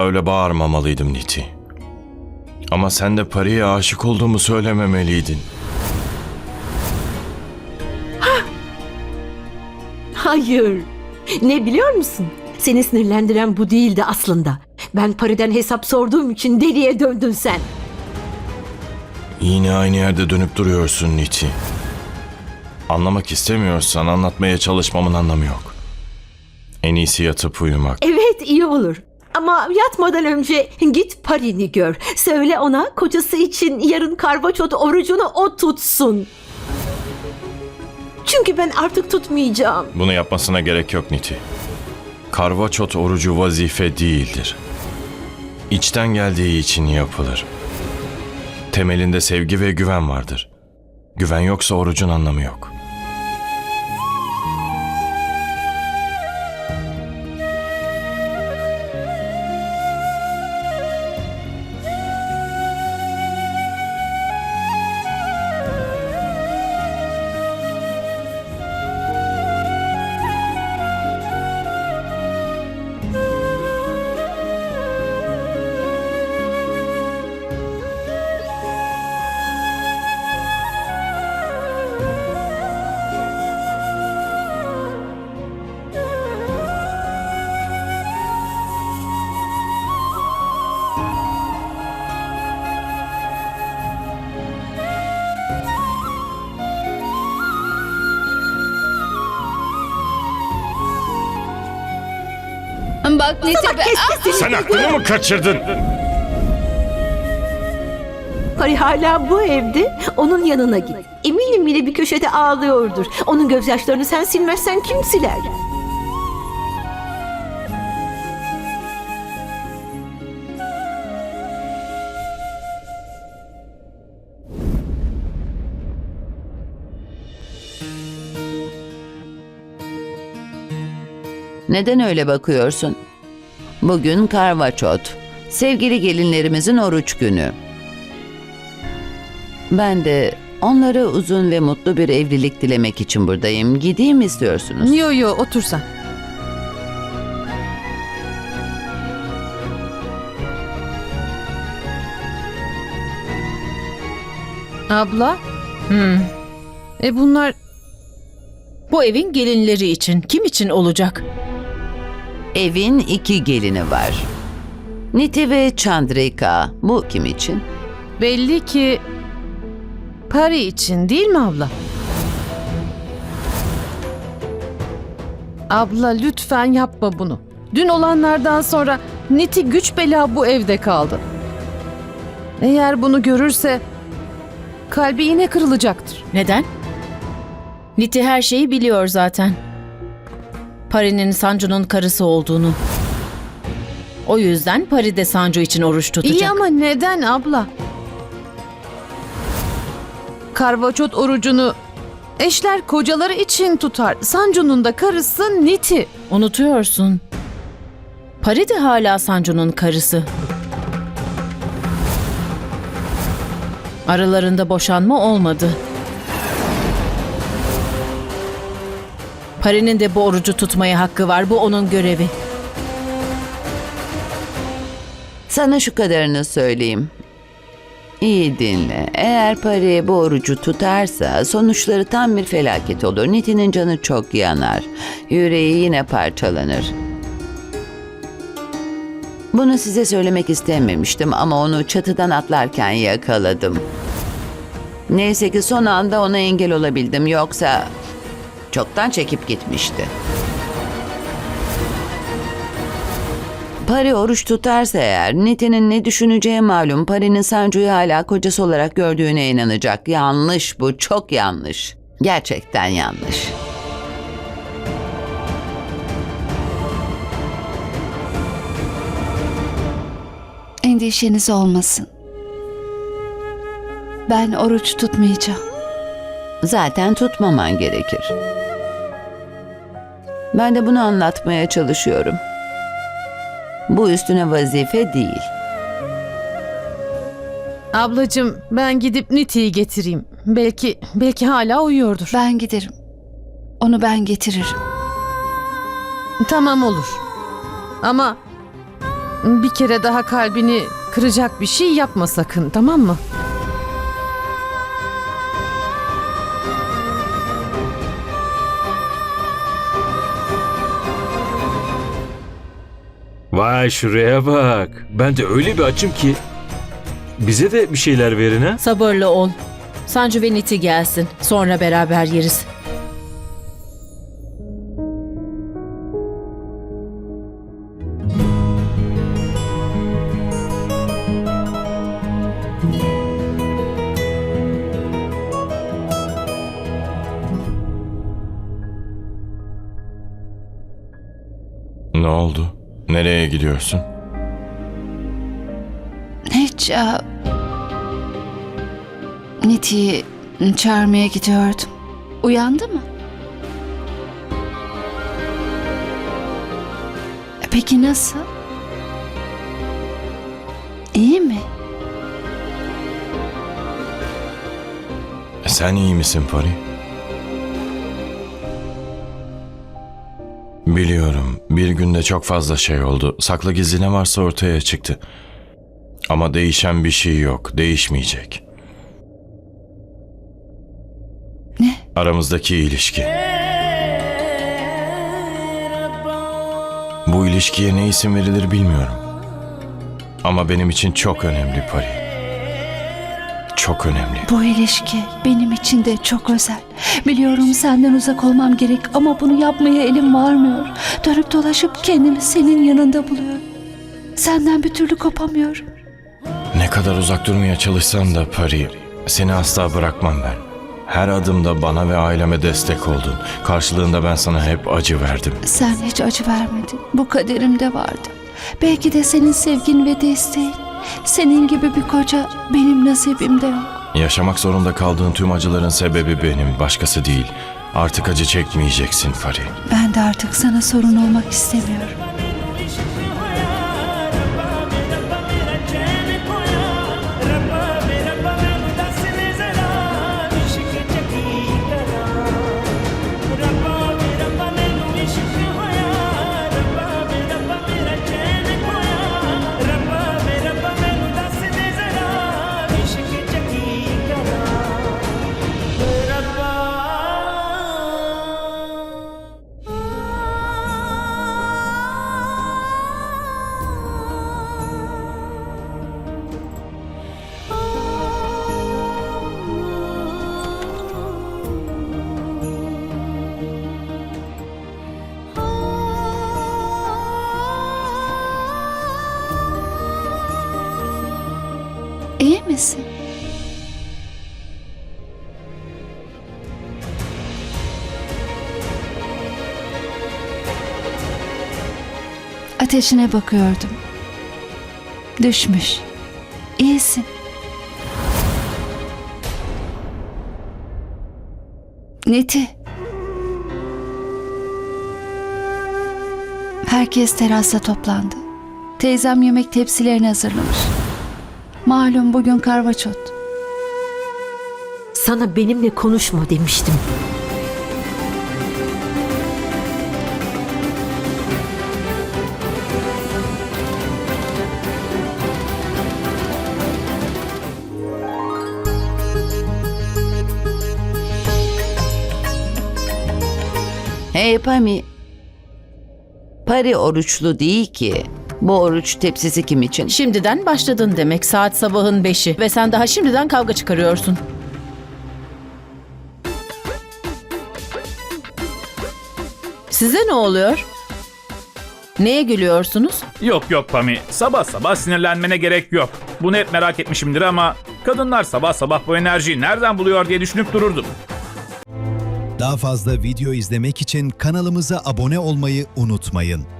Öyle bağırmamalıydım Niti. Ama sen de Pari'ye aşık olduğumu söylememeliydin. Hayır. Ne biliyor musun? Seni sinirlendiren bu değildi aslında. Ben Pari'den hesap sorduğum için deliye döndün sen. Yine aynı yerde dönüp duruyorsun Niti. Anlamak istemiyorsan anlatmaya çalışmamın anlamı yok. En iyisi yatıp uyumak. Evet iyi olur. Ama yatmadan önce git Pari'ni gör. Söyle ona kocası için yarın karvaçot orucunu o tutsun. Çünkü ben artık tutmayacağım. Bunu yapmasına gerek yok Niti. Karvaçot orucu vazife değildir. İçten geldiği için yapılır. Temelinde sevgi ve güven vardır. Güven yoksa orucun anlamı yok. Bak be- Kes Sen aklını mı kaçırdın? Pari hala bu evde. Onun yanına git. Eminim bile bir köşede ağlıyordur. Onun gözyaşlarını sen silmezsen kim siler? Neden öyle bakıyorsun? Bugün Karvaçot. Sevgili gelinlerimizin oruç günü. Ben de onlara uzun ve mutlu bir evlilik dilemek için buradayım. Gideyim mi istiyorsunuz? Yo yo otur sen. Abla? Hmm. E bunlar bu evin gelinleri için kim için olacak? Evin iki gelini var. Niti ve Chandrika. Bu kim için? Belli ki Pari için değil mi abla? Abla lütfen yapma bunu. Dün olanlardan sonra Niti güç bela bu evde kaldı. Eğer bunu görürse kalbi yine kırılacaktır. Neden? Niti her şeyi biliyor zaten. Pari'nin Sancu'nun karısı olduğunu. O yüzden Pari de Sancu için oruç tutacak. İyi ama neden abla? Karvaçot orucunu eşler kocaları için tutar. Sancu'nun da karısı Niti. Unutuyorsun. Pari de hala Sancu'nun karısı. Aralarında boşanma olmadı. Pari'nin de bu orucu tutmaya hakkı var. Bu onun görevi. Sana şu kadarını söyleyeyim. İyi dinle. Eğer Pari bu orucu tutarsa sonuçları tam bir felaket olur. Niti'nin canı çok yanar. Yüreği yine parçalanır. Bunu size söylemek istememiştim ama onu çatıdan atlarken yakaladım. Neyse ki son anda ona engel olabildim. Yoksa çoktan çekip gitmişti. Pari oruç tutarsa eğer Niti'nin ne düşüneceği malum. Pari'nin Sancu'yu hala kocası olarak gördüğüne inanacak. Yanlış bu çok yanlış. Gerçekten yanlış. Endişeniz olmasın. Ben oruç tutmayacağım. Zaten tutmaman gerekir. Ben de bunu anlatmaya çalışıyorum. Bu üstüne vazife değil. Ablacığım ben gidip Niti'yi getireyim. Belki belki hala uyuyordur. Ben giderim. Onu ben getiririm. Tamam olur. Ama Bir kere daha kalbini kıracak bir şey yapma sakın tamam mı? Vay şuraya bak. Ben de öyle bir açım ki. Bize de bir şeyler verin ha. Sabırlı ol. Sancu ve Niti gelsin. Sonra beraber yeriz. Ne oldu? Nereye gidiyorsun? Hiç... aa, Niti'yi çağırmaya gidiyordum. Uyandı mı? Peki nasıl? İyi mi? Sen iyi misin Pari? Biliyorum. Bir günde çok fazla şey oldu. Saklı gizli ne varsa ortaya çıktı. Ama değişen bir şey yok. Değişmeyecek. Ne? Aramızdaki ilişki. Bu ilişkiye ne isim verilir bilmiyorum. Ama benim için çok önemli Pari. Çok önemli. Bu ilişki benim için de çok özel. Biliyorum senden uzak olmam gerek ama bunu yapmaya elim varmıyor. Dönüp dolaşıp kendimi senin yanında buluyorum. Senden bir türlü kopamıyorum. Ne kadar uzak durmaya çalışsan da Pari, seni asla bırakmam ben. Her adımda bana ve aileme destek oldun. Karşılığında ben sana hep acı verdim. Sen hiç acı vermedin. Bu kaderimde vardı. Belki de senin sevgin ve desteğin. Senin gibi bir koca benim nasibimde yok. Yaşamak zorunda kaldığın tüm acıların sebebi benim, başkası değil. Artık acı çekmeyeceksin Pari. Ben de artık sana sorun olmak istemiyorum. Misin? Ateşine bakıyordum. Düşmüş. İyisin. Neti. Herkes terasta toplandı. Teyzem yemek tepsilerini hazırlamış. Malum bugün karvaçot. Sana benimle konuşma demiştim. Hey Pami. Pari oruçlu değil ki. Bu oruç tepsisi kim için? Şimdiden başladın demek. Saat sabahın beşi ve sen daha şimdiden kavga çıkarıyorsun. Size ne oluyor? Neye gülüyorsunuz? Yok yok Pami. Sabah sabah sinirlenmene gerek yok. Bunu hep merak etmişimdir ama kadınlar sabah sabah bu enerjiyi nereden buluyor diye düşünüp dururdum. Daha fazla video izlemek için kanalımıza abone olmayı unutmayın.